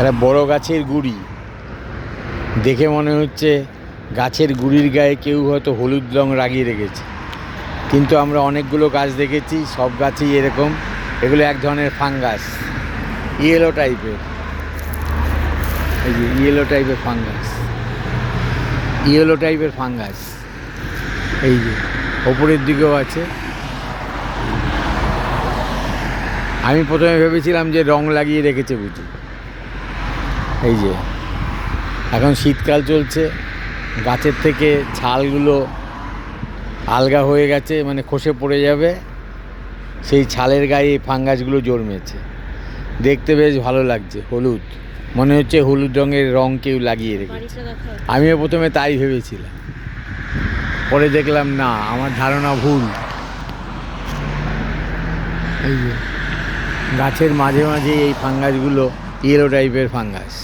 একটা বড় গাছের গুড়ি। দেখে মনে হচ্ছে গাছের গুড়ির গায়ে কেউ হয়তো হলুদ রং লাগিয়ে রেখেছে। কিন্তু আমরা অনেকগুলো গাছ দেখেছি, সব গাছই এরকম। এগুলো এক ধরনের ফাঙ্গাস, ইয়েলো টাইপের। এই যে ইয়েলো টাইপের ফাঙ্গাস, ইয়েলো টাইপের ফাঙ্গাস। এই যে ওপরের দিকেও আছে। আমি প্রথমে ভেবেছিলাম যে রং লাগিয়ে রেখেছে বুঝি। এই যে এখন শীতকাল চলছে গাছের থেকে ছালগুলো আলগা হয়ে গেছে মানে খসে পড়ে যাবে সেই ছালের গায়ে এই ফাঙ্গাসগুলো জন্মেছে দেখতে বেশ ভালো লাগছে হলুদ। মনে হচ্ছে হলুদ রঙের রং কেউ লাগিয়ে রেখেছে। আমিও প্রথমে তাই ভেবেছিলাম। পরে দেখলাম না আমার ধারণা ভুল। এই যে গাছের মাঝে মাঝে এই ফাঙ্গাসগুলো ইয়েলো টাইপের ফাঙ্গাস